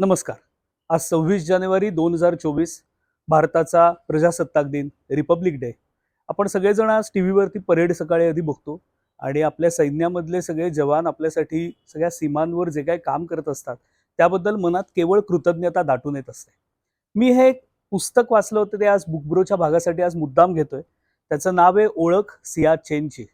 नमस्कार. आज सव्वीस जानेवारी दोन हजार चोवीस भारताचा प्रजासत्ताक दिन रिपब्लिक डे. आपण सगळेजण आज टी व्हीवरती परेड सकाळी आधी बघतो आणि आपल्या सैन्यामधले सगळे जवान आपल्यासाठी सगळ्या सीमांवर जे काही काम करत असतात त्याबद्दल मनात केवळ कृतज्ञता दाटून येत असते. मी हे एक पुस्तक वाचलं होतं ते आज बुकब्रोच्या भागासाठी आज मुद्दाम घेतोय. त्याचं नाव आहे ओळख सिया चेनची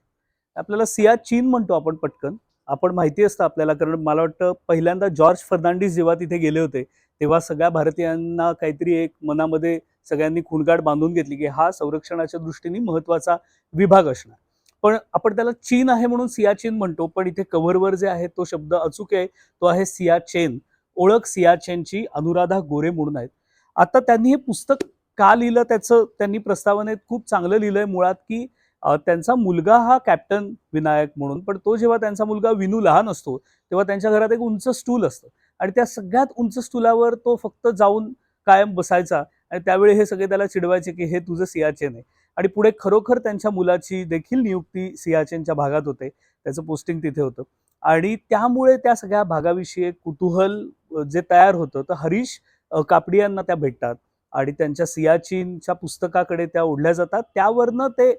आपल्याला सिया चीन म्हणतो आपण पटकन. आपण माहिती असतं आपल्याला कारण मला वाटतं पहिल्यांदा जॉर्ज फर्नांडिस जेव्हा तिथे गेले होते तेव्हा सगळ्या भारतीयांना काहीतरी एक मनामध्ये सगळ्यांनी खुणगाड बांधून घेतली की हा संरक्षणाच्या दृष्टीने महत्त्वाचा विभाग असणार. पण आपण त्याला चीन आहे म्हणून सियाचीन म्हणतो पण इथे कव्हरवर जे आहे तो शब्द अचूक आहे तो आहे सियाचेन ओळख सियाचेनची अनुराधा गोरे म्हणून आहेत. आता त्यांनी हे पुस्तक का लिहिलं त्याचं त्यांनी प्रस्तावनेत खूप चांगलं लिहिलंय मुळात की त्यांचा मुलगा हा कॅप्टन विनायक म्हणून पण तो जेव्हा त्यांचा मुलगा विनू लहान असतो तेव्हा त्यांच्या घरात एक उंच स्टूल असतं. आणि त्या सगळ्यात उंच स्टूलावर तो फक्त जाऊन कायम बसायचा आणि त्यावेळी हे सगळे त्याला चिडवायचे की हे तुझं सियाचेन आहे. आणि पुढे खरोखर त्यांच्या मुलाची देखील नियुक्ती सियाचेनच्या भागात होते. त्याचं पोस्टिंग तिथे होतं. आणि त्यामुळे त्या सगळ्या भागाविषयी एक कुतूहल जे तयार होतं तर हरीश कापडियांना त्या भेटतात. आणि त्यांच्या सियाचीनच्या पुस्तकाकडे त्या ओढल्या जातात. त्यावरनं ते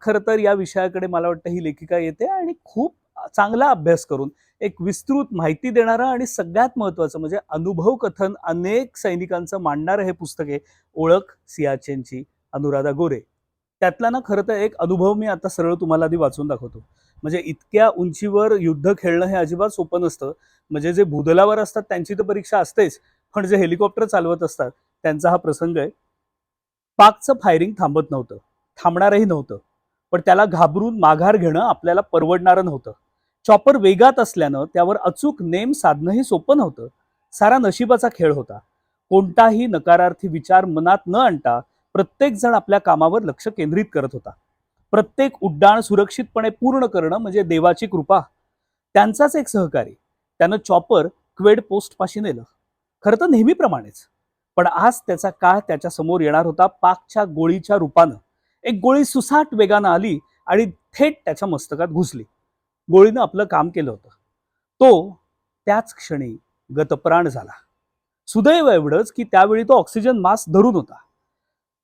खरं तर या विषयाकडे मला वाटतं ही लेखिका येते आणि खूप चांगला अभ्यास करून एक विस्तृत माहिती देणारा आणि सगळ्यात महत्वाचं म्हणजे अनुभव कथन अनेक सैनिकांचं मांडणारं हे पुस्तक आहे ओळख सियाचेनची अनुराधा गोरे. त्यातला ना खरं तर एक अनुभव मी आता सरळ तुम्हाला आधी वाचून दाखवतो. म्हणजे इतक्या उंचीवर युद्ध खेळणं हे अजिबात सोपं नसतं. म्हणजे जे भूदलावर असतात त्यांची तर परीक्षा असतेच पण जे हेलिकॉप्टर चालवत असतात त्यांचा हा प्रसंग आहे. पाकचं फायरिंग थांबत नव्हतं. थांबणारही नव्हतं. पण त्याला घाबरून माघार घेणं आपल्याला परवडणारं नव्हतं. चॉपर वेगात असल्यानं त्यावर अचूक नेम साधणंही सोपं नव्हतं. सारा नशिबाचा खेळ होता. कोणताही नकारार्थी विचार मनात न आणता प्रत्येक जण आपल्या कामावर लक्ष केंद्रित करत होता. प्रत्येक उड्डाण सुरक्षितपणे पूर्ण करणं म्हणजे देवाची कृपा. त्यांचाच एक सहकारी. त्यानं चॉपर क्वेड पोस्ट पाशी नेलं. खरं तर नेहमीप्रमाणेच. पण आज त्याचा काळ त्याच्यासमोर येणार होता पाकच्या गोळीच्या रूपानं. एक गोळी सुसाट वेगानं आली आणि थेट त्याच्या मस्तकात घुसली. गोळीनं आपलं काम केलं होतं. तो त्याच क्षणी गतप्राण झाला. सुदैव एवढंच की त्यावेळी तो ऑक्सिजन मास्क धरून होता.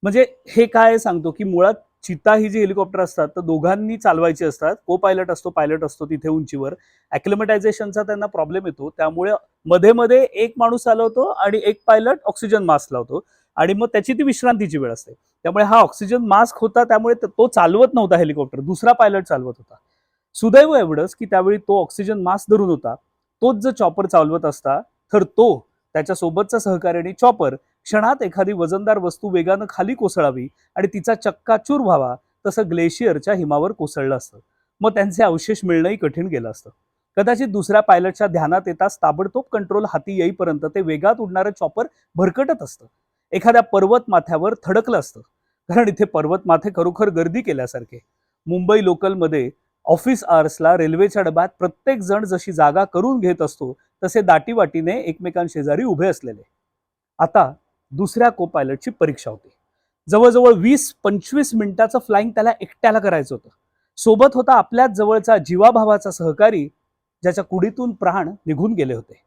म्हणजे हे काय सांगतो की मुळात चिता ही जी हेलिकॉप्टर असतात तर दोघांनी चालवायची असतात. को पायलट असतो पायलट असतो तिथे उंचीवर. ॲक्लिमेटायझेशनचा त्यांना प्रॉब्लेम येतो. त्यामुळे मध्ये मध्ये एक माणूस चालवतो आणि एक पायलट ऑक्सिजन मास्क लावतो. आणि मग त्याची ती विश्रांतीची वेळ असते. त्यामुळे हा ऑक्सिजन मास्क होता त्यामुळे तो चालवत नव्हता हेलिकॉप्टर दुसरा पायलट चालवत होता. सुदैव एवढंच की त्यावेळी तो ऑक्सिजन मास्क धरून होता. तोच जर चॉपर चालवत असता तर तो त्याच्या सोबतचा सहकार्याने चॉपर क्षणात एखादी वजनदार वस्तू वेगानं खाली कोसळावी आणि तिचा चक्काचूर व्हावा तसं ग्लेशियरच्या हिमावर कोसळलं असतं. मग त्यांचे अवशेष मिळणंही कठीण गेलं असतं. कदाचित दुसऱ्या पायलटच्या ध्यानात येताच ताबडतोब कंट्रोल हाती येईपर्यंत ते वेगात उडणारं चॉपर भरकटत असतं. एखाद्या पर्वत माथ्यावर थडकलं असतं. कारण इथे पर्वतमाथे खरोखर गर्दी केल्यासारखे. मुंबई लोकलमध्ये ऑफिस आवर्सला रेल्वेच्या डब्यात प्रत्येक जण जशी जागा करून घेत असतो तसे दाटीवाटीने एकमेकांशेजारी उभे असलेले. आता दुसऱ्या को पायलटची परीक्षा होती. जवळजवळ वीस पंचवीस मिनिटाचं फ्लाईंग त्याला एकट्याला करायचं होतं. सोबत होता आपल्याच जवळचा जीवाभावाचा सहकारी ज्याच्या कुडीतून प्राण निघून गेले होते.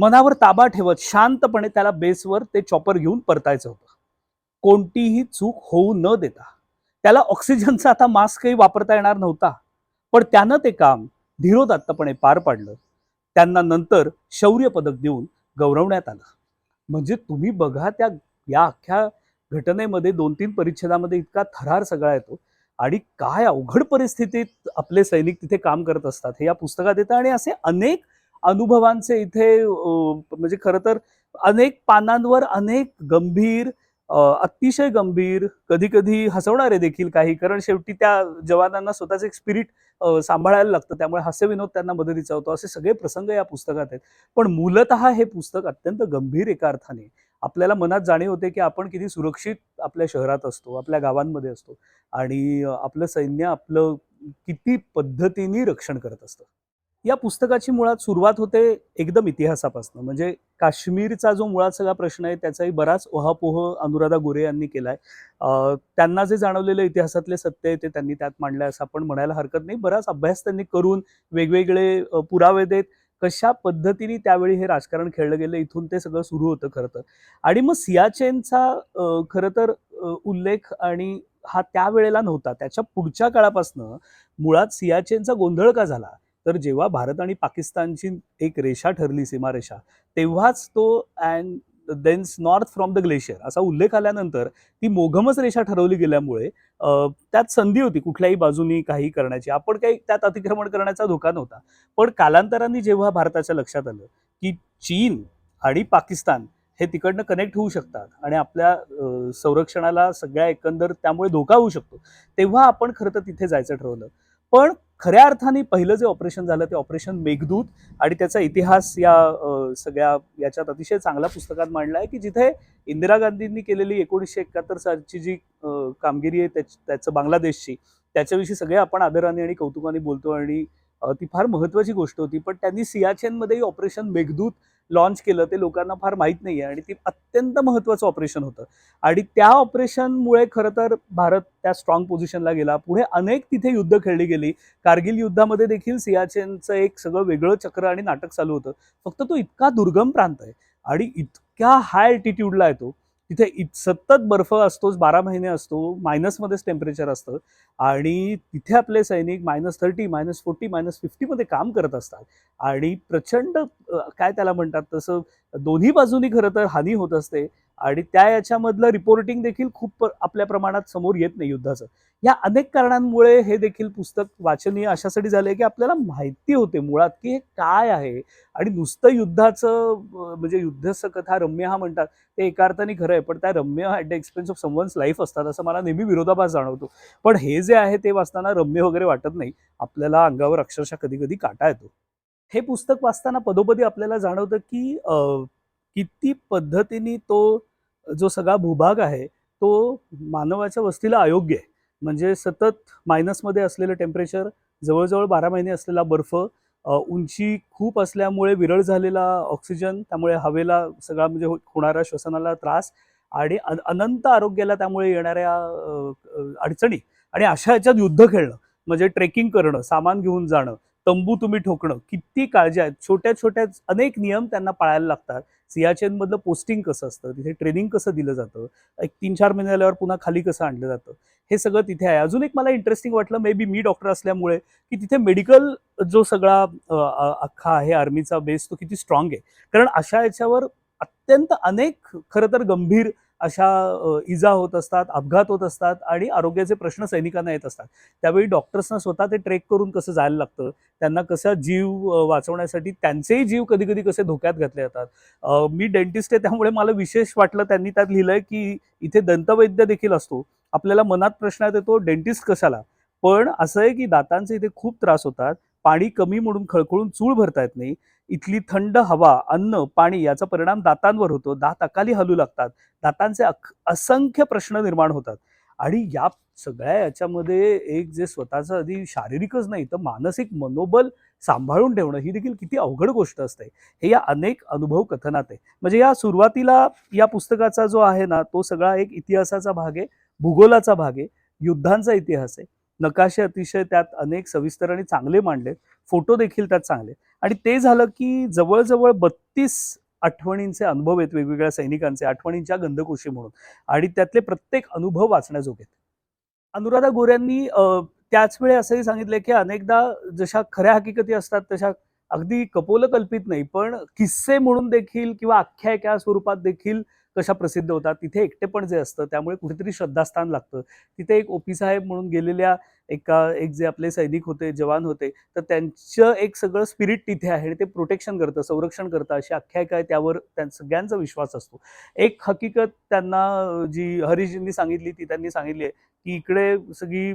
मनावर ताबा ठेवत शांतपणे त्याला बेसवर ते चॉपर घेऊन परतायचं होतं. कोणतीही चूक होऊ न देता. त्याला ऑक्सिजनचा आता मास्कही वापरता येणार नव्हता. पण त्यानं ते काम धीरोदात्तपणे पार पाडलं. त्यांना नंतर शौर्य पदक देऊन गौरवण्यात आलं. म्हणजे तुम्ही बघा त्या या अख्ख्या घटनेमध्ये दोन तीन परिच्छेदामध्ये इतका थरार सगळा येतो. आणि काय अवघड परिस्थितीत आपले सैनिक तिथे काम करत असतात हे या पुस्तकात येतं. आणि असे अनेक अनुभवांचे इथे म्हणजे खरं तर अनेक पानांवर अनेक गंभीर अतिशय गंभीर कधी कधी हसवणारे देखील काही कारण शेवटी त्या जवानांना स्वतःचं एक स्पिरिट सांभाळायला लागतं. त्यामुळे हास्यविनोद त्यांना मदतीचा होतो. असे सगळे प्रसंग या पुस्तकात आहेत. पण मूलतः हे पुस्तक अत्यंत गंभीर एका अर्थाने. आपल्याला मनात जाणीव होते की आपण किती सुरक्षित आपल्या शहरात असतो आपल्या गावांमध्ये असतो आणि आपलं सैन्य आपलं किती पद्धतीने रक्षण करत असतं. या पुस्तकाची मुळात सुरुवात होते एकदम इतिहासापासून. म्हणजे काश्मीरचा जो मुळात सगळा प्रश्न आहे त्याचाही बराच ओहापोह अनुराधा गोरे यांनी केलाय. त्यांना जे जाणवलेलं इतिहासातले सत्य आहे ते त्यांनी त्यात मांडलंय असं आपण म्हणायला हरकत नाही. बराच अभ्यास त्यांनी करून वेगवेगळे पुरावे देत कशा पद्धतीने त्यावेळी हे राजकारण खेळलं गेलं इथून ते सगळं सुरू होतं खरं तर. आणि मग सियाचेनचा खरं तर उल्लेख आणि हा त्यावेळेला नव्हता त्याच्या पुढच्या काळापासनं मुळात सियाचेनचा गोंधळ का झाला? तर जेव्हा भारत आणि पाकिस्तानची एक रेषा ठरली सीमारेषा तेव्हाच तो and thence north from the glacier असा उल्लेख आल्यानंतर ती मोघमच रेषा ठरवली गेल्यामुळे त्यात संधी होती कुठल्याही बाजूनी काही करण्याची. आपण काही त्यात अतिक्रमण करण्याचा धोका नव्हता. पण कालांतराने जेव्हा भारताच्या लक्षात आलं की चीन आणि पाकिस्तान हे तिकडनं कनेक्ट होऊ शकतात आणि आपल्या संरक्षणाला सगळ्या एकंदर त्यामुळे धोका होऊ शकतो तेव्हा आपण खरं तर तिथे जायचं ठरवलं. पण खऱ्या अर्थाने पहिलं जे ऑपरेशन झालं ते ऑपरेशन मेघदूत आणि त्याचा इतिहास या सगळ्या याच्यात अतिशय चांगल्या पुस्तकात मांडला आहे की जिथे इंदिरा गांधींनी केलेली एकोणीसशे एकाहत्तर सालची जी कामगिरी आहे त्याच- त्याचं बांगलादेशची त्याच्याविषयी सगळे आपण आदराने आणि कौतुकाने बोलतो आणि ती फार महत्वाची गोष्ट होती. पण त्यांनी सियाचेनमध्येही ऑपरेशन मेघदूत लॉन्च केलं. ते लोकांना फार माहीत नाही आहे आणि ते अत्यंत महत्त्वाचं ऑपरेशन होतं. आणि त्या ऑपरेशनमुळे खरं तर भारत त्या स्ट्रॉंग पोझिशनला गेला. पुढे अनेक तिथे युद्ध खेळली गेली. कारगिल युद्धामध्ये देखील सियाचेनचं एक सगळं वेगळं चक्र आणि नाटक चालू होतं. फक्त तो इतका दुर्गम प्रांत आहे. आणि इतक्या हाय अल्टिट्यूडला आहे तो. तिथे इत सतत बर्फ असतोच बारा महिने असतो मायनसमध्येच टेम्परेचर असतं. आणि तिथे आपले सैनिक minus thirty minus forty minus फिफ्टीमध्ये काम करत असतात. आणि प्रचंड काय त्याला म्हणतात तसं दोन्ही बाजूनी खरं तर हानी होत असते. आणि त्या याच्यामधलं रिपोर्टिंग देखील खूप आपल्या प्रमाणात समोर येत नाही युद्धाचं. या अनेक कारणांमुळे हे देखील पुस्तक वाचनीय अशासाठी झालंय की आपल्याला माहिती होते मुळात की हे काय आहे आणि नुसतं युद्धाचं म्हणजे युद्धस्थ कथा रम्य हा म्हणतात ते एका अर्थाने खरं आहे पण त्या रम्य at the expense of someone's life असतात असं मला नेहमी विरोधाभास जाणवतो. पण हे जे आहे ते वाचताना रम्य वगैरे वाटत नाही. आपल्याला अंगावर अक्षरशः कधी कधी काटा येतो. हे पुस्तक वाचताना पदोपदी आपल्याला जाणवतं की किती पद्धतीने तो जो सगळा भूभाग आहे तो मानवाच्या वस्तीला अयोग्य आहे. म्हणजे सतत मायनसमध्ये असलेलं टेम्परेचर जवळजवळ बारा महिने असलेला बर्फ उंची खूप असल्यामुळे विरळ झालेला ऑक्सिजन त्यामुळे हवेला सगळा म्हणजे हो, होणारा श्वसनाला त्रास आणि अन- अनंत आरोग्याला त्यामुळे येणाऱ्या अडचणी आणि अशा ह्याच्यात युद्ध खेळणं म्हणजे ट्रेकिंग करणं सामान घेऊन जाणं तंबू तुम्ही ठोकणं किती काळजी आहेत. छोट्या छोट्या अनेक नियम त्यांना पाळायला लागतात. सियाचेनमधलं पोस्टिंग कसं असतं? तिथे ट्रेनिंग कसं दिलं जातं? एक तीन चार महिने आल्यावर पुन्हा खाली कसं आणलं जातं? हे सगळं तिथे आहे. अजून एक मला इंटरेस्टिंग वाटलं मे बी मी डॉक्टर असल्यामुळे की तिथे मेडिकल जो सगळा अख्खा आहे आर्मीचा बेस तो किती स्ट्रॉंग आहे. कारण अशा याच्यावर अत्यंत अनेक खरं तर गंभीर अशा इजा होत असतात अपघात होत असतात आणि आरोग्याचे प्रश्न सैनिकांना येत असतात. त्यावेळी डॉक्टर्सना स्वतः ते ट्रेक करून कसं जायला लागतं त्यांना कसा जीव वाचवण्यासाठी त्यांचेही जीव कधी कधी कसे धोक्यात घातले जातात. मी डेंटिस्ट आहे त्यामुळे मला विशेष वाटलं त्यांनी त्यात लिहिलंय की इथे दंतवैद्य देखील असतो. आपल्याला मनात प्रश्न येतो डेंटिस्ट कशाला? पण असं आहे की दातांचे इथे खूप त्रास होतात. पाणी कमी म्हणून खळखळून चूळ भरता येत नाही. इथली थंड हवा अन्न पाणी याचा परिणाम दातांवर होतो. दात अकाली हलू लागतात. दातांचे अख- असंख्य प्रश्न निर्माण होतात. आणि या सगळ्या याच्यामध्ये एक जे स्वतःचं आधी शारीरिकच नाही तर मानसिक मनोबल सांभाळून ठेवणं ही देखील किती अवघड गोष्ट असते. हे या अनेक अनुभव कथनात आहे. म्हणजे या सुरुवातीला या पुस्तकाचा जो आहे ना तो सगळा एक इतिहासाचा भाग आहे भूगोलाचा भाग आहे युद्धांचा इतिहास आहे. नकाशे अतिशय त्यात अनेक सविस्तर आणि चांगले मांडले फोटो देखील त्यात चांगले. आणि ते झालं की जवळजवळ बत्तीस आठवणींचे अनुभव आहेत वेगवेगळ्या सैनिकांचे आठवणींच्या गंधकोशी म्हणून. आणि त्यातले प्रत्येक अनुभव वाचण्याजोगे अनुराधा गोऱ्यांनी त्याच वेळी असंही सांगितलं की अनेकदा जशा खऱ्या हकीकती असतात तशा अगदी कपोलकल्पित नाही पण किस्से म्हणून देखील किंवा आख्यायिका स्वरूपात देखील कशा प्रसिद्ध होतात तिथे एकटेपण जे असतं त्यामुळे कुठेतरी श्रद्धास्थान लागतं. तिथे एक ओपी साहेब म्हणून गेलेल्या एका एक जे आपले सैनिक होते जवान होते तर त्यांचं एक सगळं स्पिरिट तिथे आहे आणि ते प्रोटेक्शन करतं संरक्षण करतं अशी आख्यायिका आहे त्यावर त्या सगळ्यांचा विश्वास असतो. एक हकीकत त्यांना जी हरीशजींनी सांगितली ती त्यांनी सांगितली आहे की इकडे सगळी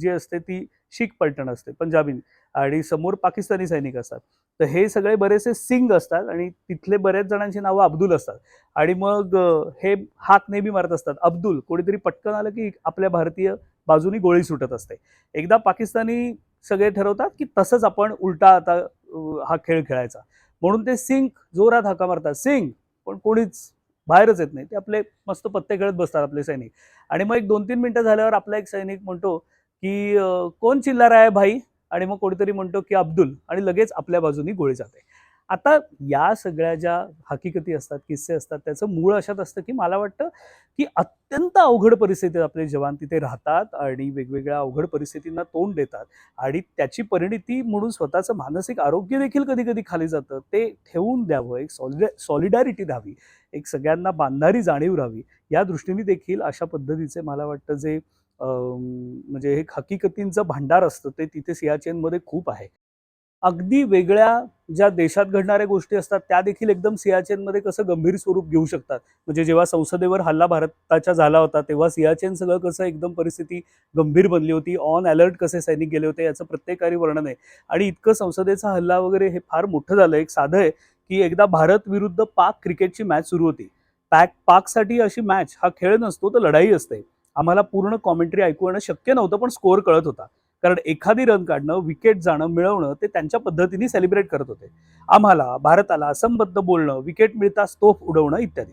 जी असते ती शीख पलटण असते पंजाबी आणि समोर पाकिस्तानी सैनिक असतात. तर हे सगळे बरेचसे सिंग असतात आणि तिथले बऱ्याच जणांची नावं अब्दुल असतात. आणि मग हे हाक नेहमी मारत असतात. अब्दुल कोणीतरी पटकन आलं की आपल्या भारतीय बाजूनी गोळी सुटत असते. एकदा पाकिस्तानी सगळे ठरवतात की तसंच आपण उलटा आता हा खेळ खेळायचा. म्हणून ते सिंग जोरात हाका मारतात. सिंग पण कोणीच बाहेरच येत नाही. ते आपले मस्त पत्ते खेळत बसतात आपले सैनिक. आणि मग एक दोन तीन मिनटं झाल्यावर आपला एक सैनिक म्हणतो की कोण चिल्लार आहे भाई? आणि मग कोणीतरी म्हणतो की अब्दुल आणि लगेच आपल्या बाजूनी गोळी जाते. आता या सगळ्या ज्या हकीकती असतात किस्से असतात त्याचं मूळ अशात असतं की मला वाटतं की अत्यंत अवघड परिस्थितीत आपले जवान तिथे राहतात आणि वेगवेगळ्या अवघड परिस्थितींना तोंड देतात आणि त्याची परिणिती म्हणून स्वतःचं मानसिक आरोग्य देखील कधी कधी खाली जातं. ते ठेवून द्यावं एक सॉलिड सॉलिडॅरिटी द्यावी एक सगळ्यांना बांधणारी जाणीव राहावी. या दृष्टीने देखील अशा पद्धतीचे मला वाटतं जे म्हणजे एक हकीकतींचं भांडार असतं ते तिथे सियाचेनमध्ये खूप आहे. अगदी वेगळ्या ज्या देशात घडणाऱ्या गोष्टी असतात त्या देखील एकदम सियाचेनमध्ये कसं गंभीर स्वरूप घेऊ शकतात. म्हणजे जेव्हा संसदेवर हल्ला भारताच्या झाला होता तेव्हा सियाचेन सगळं कसं एकदम परिस्थिती गंभीर बनली होती. ऑन अलर्ट कसे सैनिक गेले होते याचं प्रत्येकारी वर्णन आहे. आणि इतकं संसदेचा हल्ला वगैरे हे फार मोठं झालं. एक साधं आहे की एकदा भारत विरुद्ध पाक क्रिकेटची मॅच सुरू होती. पॅक पाकसाठी अशी मॅच हा खेळ नसतो तर लढाई असते. आम्हाला पूर्ण कॉमेंट्री ऐकू येणं शक्य नव्हतं पण स्कोअर कळत होता. कारण एखादी रन काढणं विकेट जाणं मिळवणं ते त्यांच्या पद्धतीने सेलिब्रेट करत होते. आम्हाला भारताला असंबद्ध बोलणं विकेट मिळताच तोफ उडवणं इत्यादी.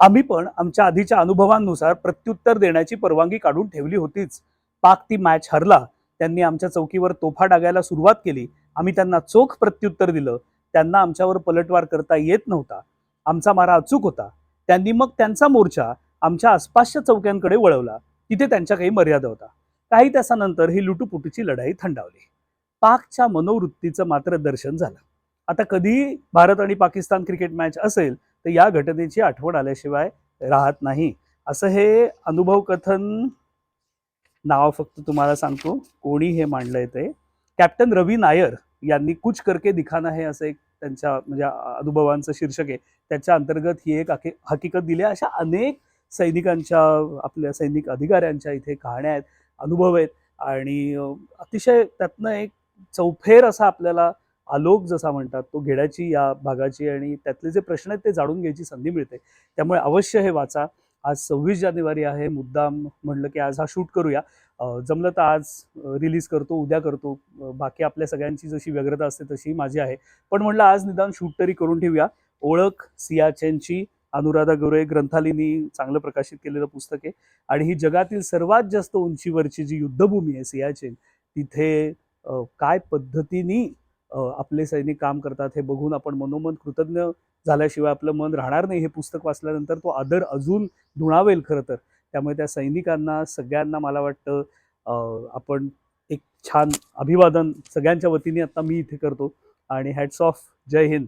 आम्ही पण आमच्या आधीच्या अनुभवांनुसार प्रत्युत्तर देण्याची परवानगी काढून ठेवली होतीच. पाक ती मॅच हरला. त्यांनी आमच्या चौकीवर तोफा डागायला सुरुवात केली. आम्ही त्यांना चोख प्रत्युत्तर दिलं. त्यांना आमच्यावर पलटवार करता येत नव्हता. आमचा मारा अचूक होता. त्यांनी मग त्यांचा मोर्चा आमच्या आसपासच्या चौक्यांकडे वळवला. तिथे त्यांच्या काही मर्यादा होता काही तासानंतर ही लुटूपुटीची लढाई थंडावली. पाकच्या मनोवृत्तीचं मात्र दर्शन झालं. आता कधी भारत आणि पाकिस्तान क्रिकेट मॅच असेल तर या घटनेची आठवण आल्याशिवाय राहत नाही. असं हे अनुभव कथन नाव फक्त तुम्हाला सांगतो. कोणी हे मांडलंय ते? कॅप्टन रवी नायर यांनी कुछ करके दिखाना है असं एक त्यांच्या म्हणजे अनुभवांचं शीर्षक आहे. त्याच्या अंतर्गत ही एक हकीकत दिली अशा अनेक सैनिकांच्या आपल्या सैनिक अधिकाऱ्यांच्या इथे कहाण्या आहेत अनुभव आहेत आणि अतिशय त्यातनं एक चौफेर असा आपल्याला आलोक जसा म्हणतात तो घेण्याची या भागाची आणि त्यातले जे प्रश्न आहेत ते जाणून घ्यायची संधी मिळते. त्यामुळे अवश्य हे वाचा. आज सव्वीस जानेवारी आहे मुद्दाम म्हणलं की आज हा शूट करूया. जमलं तर आज रिलीज करतो उद्या करतो. बाकी आपल्या सगळ्यांची जशी व्यग्रता असते तशी माझी आहे. पण म्हणलं आज निदान शूट तरी करून ठेवूया. ओळख सियाचेनची अनुराधा गोरे ग्रंथालीनी चांगलं प्रकाशित केलेलं पुस्तक आहे. आणि ही जगातील सर्वात जास्त उंचीवरची जी युद्धभूमी आहे सियाचेन तिथे काय पद्धतीने आपले सैनिक काम करतात हे बघून आपण मनोमन कृतज्ञ झाल्याशिवाय आपलं मन राहणार नाही. हे पुस्तक वाचल्यानंतर तो आदर अजून धुणावेल खरं तर. त्यामुळे त्या सैनिकांना सगळ्यांना मला वाटतं आपण एक छान अभिवादन सगळ्यांच्या वतीने आता मी इथे करतो. आणि हॅट्स ऑफ जय हिंद.